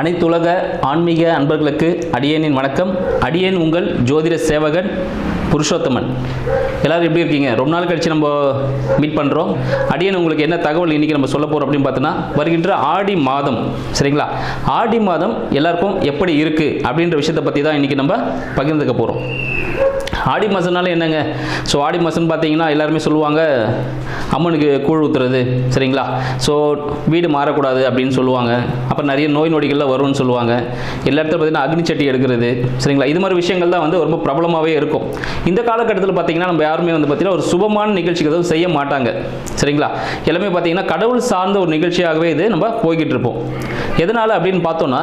அனைத்துலக ஆன்மீக அன்பர்களுக்கு அடியேனின் வணக்கம். அடியேன் உங்கள் ஜோதிட சேவகன் புருஷோத்தமன். எல்லோரும் எப்படி இருக்கீங்க? ரொம்ப நாள் கழித்து நம்ம மீட் பண்ணுறோம் அடியேன் உங்களுக்கு என்ன தகவல் இன்றைக்கி நம்ம சொல்ல போகிறோம் அப்படின்னு பார்த்தோன்னா வருகின்ற ஆடி மாதம் சரிங்களா? ஆடி மாதம் எல்லாருக்கும் எப்படி இருக்குது அப்படின்ற விஷயத்தை பற்றி தான் இன்றைக்கி நம்ம பகிர்ந்துக்க போகிறோம் ஆடி மாதம்னால என்னங்க? ஸோ ஆடி மாதம்னு பார்த்தீங்கன்னா எல்லாருமே சொல்லுவாங்க அம்மனுக்கு கூழ் ஊற்றுறது சரிங்களா? ஸோ வீடு மாறக்கூடாது அப்படின்னு சொல்லுவாங்க. அப்புறம் நிறைய நோய் நொடிகள்லாம் வரும்னு சொல்லுவாங்க. எல்லா இடத்துல பார்த்தீங்கன்னா அக்னி சட்டி எடுக்கிறது. சரிங்களா? இது மாதிரி விஷயங்கள் தான் வந்து ரொம்ப பிரபலமாகவே இருக்கும். இந்த காலகட்டத்தில் பார்த்தீங்கன்னா நம்ம யாருமே வந்து பார்த்தீங்கன்னா ஒரு சுபமான நிகழ்ச்சிக்கு எதுவும் செய்ய மாட்டாங்க. சரிங்களா? எல்லாமே பார்த்தீங்கன்னா கடவுள் சார்ந்த ஒரு நிகழ்ச்சியாகவே இது நம்ம போய்கிட்டு இருப்போம். எதனால் அப்படின்னு பார்த்தோன்னா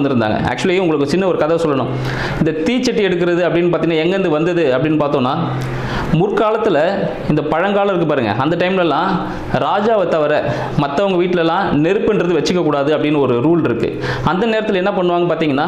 வந்திருந்தாங்க. ஆக்சுவலி உங்களுக்கு சின்ன ஒரு கதை சொல்லணும். இந்த தீச்சட்டி எடுக்கிறது அப்படின்னு பார்த்தீங்கன்னா எங்கேருந்து வந்தது அப்படின்னு பார்த்தோன்னா முற்காலத்தில் இந்த பழங்காலம் இருக்குது பாருங்கள் அந்த டைம்லலாம் ராஜாவை தவிர மற்றவங்க வீட்டிலலாம் நெருப்புன்றது வச்சுக்க கூடாது அப்படின்னு ஒரு ரூல் இருக்குது அந்த நேரத்தில் என்ன பண்ணுவாங்க பார்த்தீங்கன்னா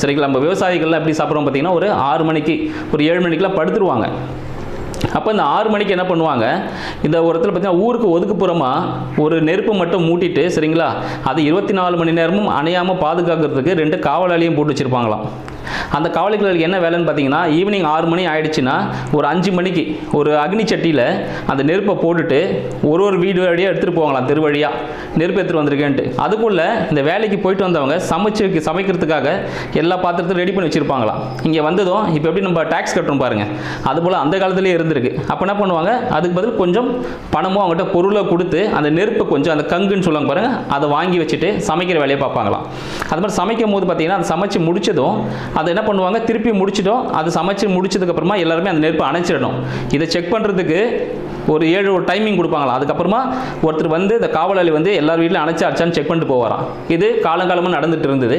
சரிங்களா? நம்ம விவசாயிகள்லாம் எப்படி சாப்பிட்றோம் பார்த்தீங்கன்னா ஒரு ஆறு மணிக்கு ஒரு ஏழு மணிக்கெலாம் படுத்துருவாங்க. அப்போ இந்த ஆறு மணிக்கு என்ன பண்ணுவாங்க? இந்த ஒரு இடத்துல பார்த்தீங்கன்னா ஊருக்கு ஒதுக்குப்புறமாக ஒரு நெருப்பு மட்டும் மூட்டிட்டு சரிங்களா? அது இருபத்தி நாலு மணி நேரமும் அணையாமல் பாதுகாக்கிறதுக்கு ரெண்டு காவலாளியும் போட்டு வச்சுருப்பாங்களாம். அந்த காவலிகளுக்கு என்ன வேலைன்னு பார்த்தீங்கன்னா ஈவினிங் ஆறு மணி ஆயிடுச்சுன்னா ஒரு அஞ்சு மணிக்கு ஒரு அக்னி சட்டியில் அந்த நெருப்பை போட்டுட்டு ஒரு ஒரு வீடு வழியாக எடுத்துகிட்டு போவாங்களாம் தெரு வழியாக நெருப்பு எடுத்துகிட்டு வந்திருக்கேன்ட்டு. அதுக்குள்ளே இந்த வேலைக்கு போயிட்டு வந்தவங்க சமைச்சு சமைக்கிறதுக்காக எல்லா பாத்திரத்தையும் ரெடி பண்ணி வச்சுருப்பாங்களாம். இங்கே வந்ததும் இப்போ எப்படி நம்ம டேக்ஸ் கட்டுறோம் பாருங்கள் அதுபோல் அந்த காலத்துலேயே இருந்திருக்கு. அப்போ என்ன பண்ணுவாங்க? அதுக்கு பதில் கொஞ்சம் பணமும் அவங்ககிட்ட பொருளை கொடுத்து அந்த நெருப்பை கொஞ்சம் அந்த கங்குன்னு சொல்லுவாங்க பாருங்கள் அதை வாங்கி வச்சுட்டு சமைக்கிற வேலையை பார்ப்பாங்களாம். அது மாதிரி சமைக்கும் போது பார்த்தீங்கன்னா அதை சமைச்சு முடிச்சதும் அதை என்ன பண்ணுவாங்க? திருப்பி முடிச்சிட்டோம் அது சமைச்சு முடிச்சதுக்கப்புறமா எல்லாருமே அந்த நெருப்பை அணைச்சிடணும். இதை செக் பண்ணுறதுக்கு ஒரு ஏழு ஒரு டைமிங் கொடுப்பாங்களா அதுக்கப்புறமா ஒருத்தர் வந்து இந்த காவலாளி வந்து எல்லார் வீட்டிலும் அணைச்சி அடிச்சான்னு செக் பண்ணிட்டு போவாராம். இது காலங்காலமாக நடந்துட்டு இருந்தது.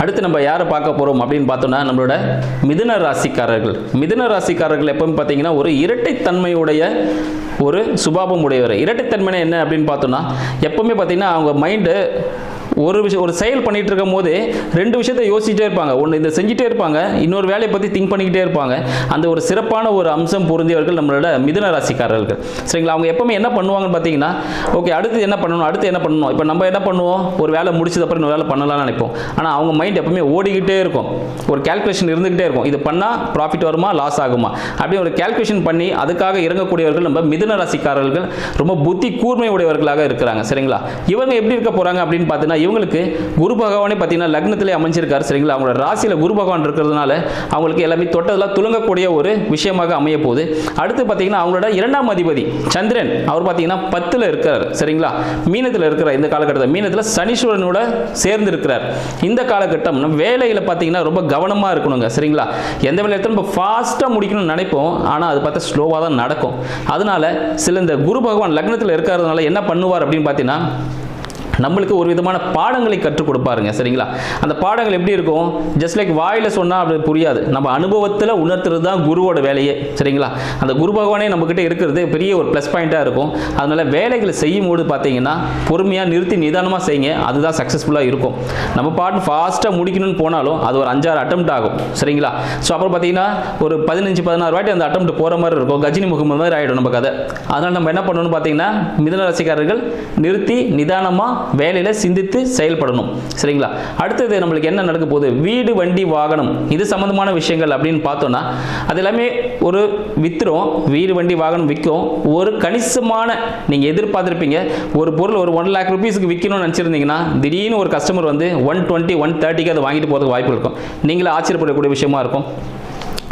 அடுத்து நம்ம யாரை பார்க்க போகிறோம் அப்படின்னு பார்த்தோம்னா நம்மளோட மிதுன ராசிக்காரர்கள். மிதுன ராசிக்காரர்கள் எப்பவும் பார்த்தீங்கன்னா ஒரு இரட்டைத்தன்மையுடைய ஒரு சுபாபம் உடையவர். இரட்டைத்தன்மைனா என்ன அப்படின்னு பார்த்தோம்னா எப்பவுமே பார்த்தீங்கன்னா அவங்க மைண்டு ஒரு விஷயம் ஒரு செயல் பண்ணிட்டு இருக்கும் போது ரெண்டு விஷயத்த யோசிச்சுட்டே இருப்பாங்க. ஒன்று இதை செஞ்சுட்டே இருப்பாங்க. இன்னொரு வேலையை பற்றி திங்க் பண்ணிக்கிட்டே இருப்பாங்க. அந்த ஒரு சிறப்பான ஒரு அம்சம் பொருந்தியவர்கள் நம்மளோட மிதுன ராசிக்காரர்கள். சரிங்களா? அவங்க எப்பவுமே என்ன பண்ணுவாங்கன்னு பார்த்தீங்கன்னா ஓகே அடுத்து என்ன பண்ணணும்? அடுத்து என்ன பண்ணணும்? இப்போ நம்ம என்ன பண்ணுவோம்? ஒரு வேலை முடிச்சது அப்புறம் இன்னொரு வேலை பண்ணலாம்னு நினைப்போம். ஆனால் அவங்க மைண்ட் எப்பவுமே ஓடிக்கிட்டே இருக்கும். ஒரு கேல்குலேஷன் இருந்துக்கிட்டே இருக்கும். இது பண்ணால் ப்ராஃபிட் வருமா? லாஸ் ஆகுமா? அப்படி ஒரு கேல்குலேஷன் பண்ணி அதுக்காக இறங்கக்கூடியவர்கள் நம்ம மிதுன ராசிக்காரர்கள் ரொம்ப புத்தி கூர்மை உடையவர்களாக இருக்கிறாங்க. சரிங்களா? இவங்க எப்படி இருக்க போகிறாங்க அப்படின்னு பார்த்தீங்கன்னா இவங்களுக்கு குரு பகவானே பார்த்தீங்கன்னா லக்னத்திலே அமைஞ்சிருக்காரு சரிங்களா? அவங்களோட ராசியில் குரு பகவான் இருக்கிறதுனால அவங்களுக்கு எல்லாமே தொட்டதெல்லாம் துலங்கக்கூடிய ஒரு விஷயமாக அமைய போகுது. அடுத்து பார்த்தீங்கன்னா அவங்களோட இரண்டாம் அதிபதி சந்திரன் அவர் பார்த்தீங்கன்னா பத்தில் இருக்கிறார் சரிங்களா? மீனத்தில் இருக்கிறார் இந்த காலகட்டத்தில். மீனத்தில் சனீஸ்வரனோட சேர்ந்து இருக்கிறார் இந்த காலகட்டம் நம்ம வேலையில் பார்த்தீங்கன்னா ரொம்ப கவனமாக இருக்கணுங்க சரிங்களா? எந்த வேலையை எடுத்தாலும் நம்ம ஃபாஸ்ட்டாக முடிக்கணும்னு நினைப்போம் ஆனால் அது பார்த்தா ஸ்லோவாக தான் நடக்கும். அதனால சில இந்த குரு பகவான் லக்னத்தில் இருக்கிறதுனால என்ன பண்ணுவார் அப்படின்னு பார்த்தீங்கன்னா நம்மளுக்கு ஒரு விதமான பாடங்களை கற்றுக் கொடுப்பாருங்க சரிங்களா? அந்த பாடங்கள் எப்படி இருக்கும்? ஜஸ்ட் லைக் வாயில் சொன்னால் அப்படி புரியாது. நம்ம அனுபவத்தில் உணர்த்துறது தான் குருவோட வேலையே சரிங்களா? அந்த குரு பகவானே நம்மக்கிட்ட இருக்கிறது பெரிய ஒரு ப்ளஸ் பாயிண்ட்டாக இருக்கும். அதனால் வேலைகளை செய்யும் போது பார்த்தீங்கன்னா பொறுமையாக நிறுத்தி நிதானமாக செய்யுங்க. அதுதான் சக்ஸஸ்ஃபுல்லாக இருக்கும். நம்ம பாட்டு ஃபாஸ்ட்டாக முடிக்கணும்னு போனாலும் அது ஒரு அஞ்சாறு அட்டம் ஆகும் சரிங்களா? ஸோ அப்புறம் பார்த்தீங்கன்னா ஒரு பதினஞ்சு பதினாறு வாட்டி அந்த அட்டம் போகிற மாதிரி இருக்கும். கஜினி முகமது மாதிரி ஆகிடும் நம்ம கதை. அதனால் நம்ம என்ன பண்ணணும்னு பார்த்தீங்கன்னா மிதன ரசிகாரர்கள் நிறுத்தி நிதானமாக வேலையில் சிந்தித்து செயல்படணும். சரிங்களா? அடுத்தது நம்மளுக்கு என்ன நடக்க போகுது? வீடு வண்டி வாகனம். இது சம்மந்தமான விஷயங்கள் அப்படின்னு பார்த்தோன்னா அது எல்லாமே ஒரு வித்துரும் வீடு வண்டி வாகனம் விற்கும் ஒரு கணிசமான நீங்கள் எதிர்பார்த்துருப்பீங்க ஒரு பொருள் ஒரு ஒன் லேக் ருபீஸுக்கு விற்கணும்னு நினச்சிருந்தீங்கன்னா திடீர்னு ஒரு கஸ்டமர் வந்து ஒன் டுவெண்ட்டி ஒன் தேர்ட்டிக்கு அதை வாங்கிட்டு போகிறதுக்கு வாய்ப்பு இருக்கும். நீங்களே ஆச்சரியப்படக்கூடிய விஷயமா இருக்கும்.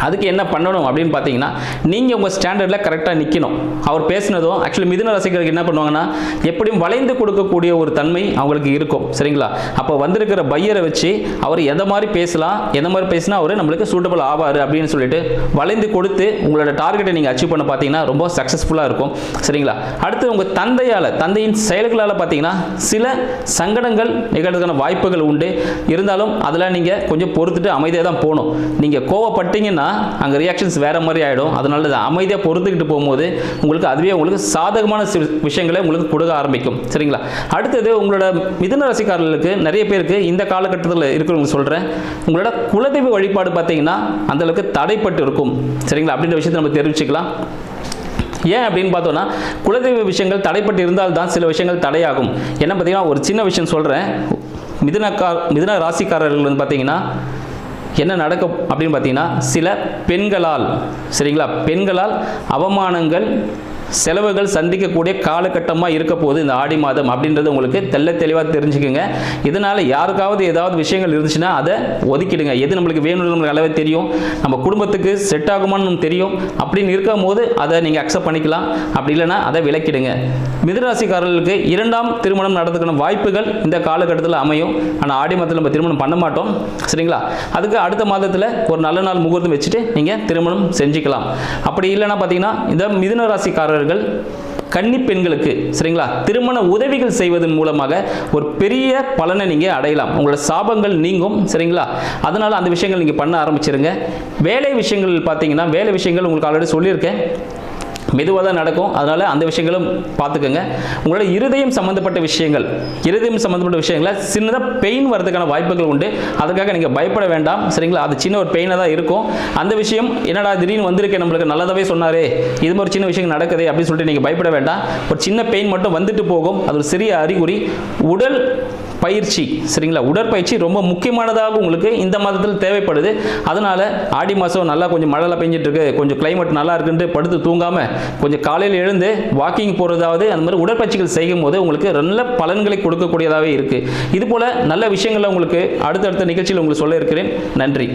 அதுக்கு என்ன பண்ணணும் அப்படின்னு பார்த்தீங்கன்னா நீங்கள் உங்கள் ஸ்டாண்டர்டில் கரெக்டாக நிற்கணும் அவர் பேசினதும் ஆக்சுவலி மிதுன ரசிகர்களுக்கு என்ன பண்ணுவாங்கன்னா எப்படியும் வளைந்து கொடுக்கக்கூடிய ஒரு தன்மை அவங்களுக்கு இருக்கும். சரிங்களா? அப்போ வந்திருக்கிற பையரை வச்சு அவர் எந்த மாதிரி பேசலாம் எந்த மாதிரி பேசினா அவர் நம்மளுக்கு சூட்டபிள் ஆவார் அப்படின்னு சொல்லிட்டு வளைந்து கொடுத்து உங்களோட டார்கெட்டை நீங்கள் அச்சீவ் பண்ண பார்த்தீங்கன்னா ரொம்ப சக்ஸஸ்ஃபுல்லாக இருக்கும். சரிங்களா? அடுத்து உங்கள் தந்தையால் தந்தையின் செயல்களால் பார்த்தீங்கன்னா சில சங்கடங்கள் நிகழ்றதுக்கான வாய்ப்புகள் உண்டு. இருந்தாலும் அதெல்லாம் நீங்கள் கொஞ்சம் பொறுத்துட்டு அமைதியாக தான் போகணும். நீங்கள் கோவப்பட்டீங்கன்னா அங்கே ரியாக்ஷன்ஸ் வேறு மாதிரி ஆகிடும் அதனால அதை அமைதியாக பொறுத்துக்கிட்டு போகும்போது உங்களுக்கு அதுவே உங்களுக்கு சாதகமான விஷயங்களை உங்களுக்கு கொடுக்க ஆரம்பிக்கும். சரிங்களா? அடுத்தது உங்களோட மிதுன ராசிக்காரர்களுக்கு நிறைய பேருக்கு இந்த காலகட்டத்தில் இருக்கிறவங்க சொல்கிறேன் உங்களோட குலதெய்வ வழிபாடு பார்த்தீங்கன்னா அந்த அளவுக்கு தடைப்பட்டு இருக்கும். சரிங்களா? அப்படின்ற விஷயத்தை நம்ம தெரிவிச்சுக்கலாம். ஏன் அப்படின்னு பார்த்தோன்னா குலதெய்வ விஷயங்கள் தடைப்பட்டு இருந்தால் தான் சில விஷயங்கள் தடையாகும். என்ன பார்த்தீங்கன்னா ஒரு சின்ன விஷயம் சொல்கிறேன் மிதுனக்கா மிதுன ராசிக்காரர்கள் வந்து பார்த்தீங்கன்னா என்ன நடக்கும் அப்படின்னு பார்த்தீங்கன்னா சில பெண்களால் சரிங்களா? பெண்களால் அவமானங்கள் செலவுகள் சந்திக்கக்கூடிய காலகட்டமாக இருக்க போகுது இந்த ஆடி மாதம் அப்படின்றது உங்களுக்கு தெள்ள தெளிவாக தெரிஞ்சுக்கோங்க. இதனால் யாருக்காவது ஏதாவது விஷயங்கள் இருந்துச்சுன்னா அதை ஒதுக்கிடுங்க. எது நம்மளுக்கு வேணும்னு நம்மளுக்கு அளவே தெரியும். நம்ம குடும்பத்துக்கு செட் ஆகுமான்னு தெரியும். அப்படின்னு இருக்கும் போது அதை நீங்கள் அக்செப்ட் பண்ணிக்கலாம். அப்படி இல்லைன்னா அதை விலக்கிடுங்க. மிதராசிக்காரர்களுக்கு இரண்டாம் திருமணம் நடந்துக்கணும் வாய்ப்புகள் இந்த காலகட்டத்தில் அமையும். ஆனால் ஆடி மாதத்தில் நம்ம திருமணம் பண்ண மாட்டோம். சரிங்களா? அதுக்கு அடுத்த மாதத்தில் ஒரு நல்ல நாள் முகூர்த்தம் வச்சுட்டு நீங்கள் திருமணம் செஞ்சுக்கலாம். அப்படி இல்லைன்னா பார்த்தீங்கன்னா இந்த மிதுன தொழிலாளர்கள் கன்னி பெண்களுக்கு சரிங்களா? திருமண உதவிகள் செய்வதன் மூலமாக ஒரு பெரிய பலனை நீங்கள் அடையலாம். உங்களோட சாபங்கள் நீங்கும் சரிங்களா? அதனால் அந்த விஷயங்கள் நீங்கள் பண்ண ஆரம்பிச்சிருங்க. வேலை விஷயங்கள் பார்த்தீங்கன்னா வேலை விஷயங்கள் உங்களுக்கு ஆல்ரெடி சொல்லியிருக்கேன். மெதுவாக தான் நடக்கும். அதனால் அந்த விஷயங்களும் பார்த்துக்கோங்க. உங்களோட இருதயம் சம்மந்தப்பட்ட விஷயங்கள் இருதயம் சம்மந்தப்பட்ட விஷயங்கள சின்னதாக பெயின் வரதுக்கான வாய்ப்புகள் உண்டு. அதுக்காக நீங்கள் பயப்பட வேண்டாம். சரிங்களா? அது சின்ன ஒரு பெயினாக தான் இருக்கும். அந்த விஷயம் என்னடா திடீர்னு வந்திருக்கேன் நம்மளுக்கு நல்லதாகவே சொன்னாரே இது மாதிரி சின்ன விஷயம் நடக்குதே அப்படின்னு சொல்லிட்டு நீங்கள் பயப்பட வேண்டாம். ஒரு சின்ன பெயின் மட்டும் வந்துட்டு போகும். அது ஒரு சிறிய அறிகுறி. உடல் பயிற்சி சரிங்களா? உடற்பயிற்சி ரொம்ப முக்கியமானதாக உங்களுக்கு இந்த மாதத்தில் தேவைப்படுது. அதனால் ஆடி மாதம் நல்லா கொஞ்சம் மழைலாம் பெஞ்சிட்டு இருக்கு கொஞ்சம் கிளைமேட் நல்லா இருக்குன்ட்டு படுத்து தூங்காமல் கொஞ்சம் காலையில் எழுந்து வாக்கிங் போகிறதாவது அந்த மாதிரி உடற்பயிற்சிகள் செய்யும் போது உங்களுக்கு நல்ல பலன்களை கொடுக்கக்கூடியதாகவே இருக்குது இதுபோல் நல்ல விஷயங்களை உங்களுக்கு அடுத்தடுத்த நிகழ்ச்சியில் உங்களுக்கு சொல்ல இருக்கிறேன். நன்றி.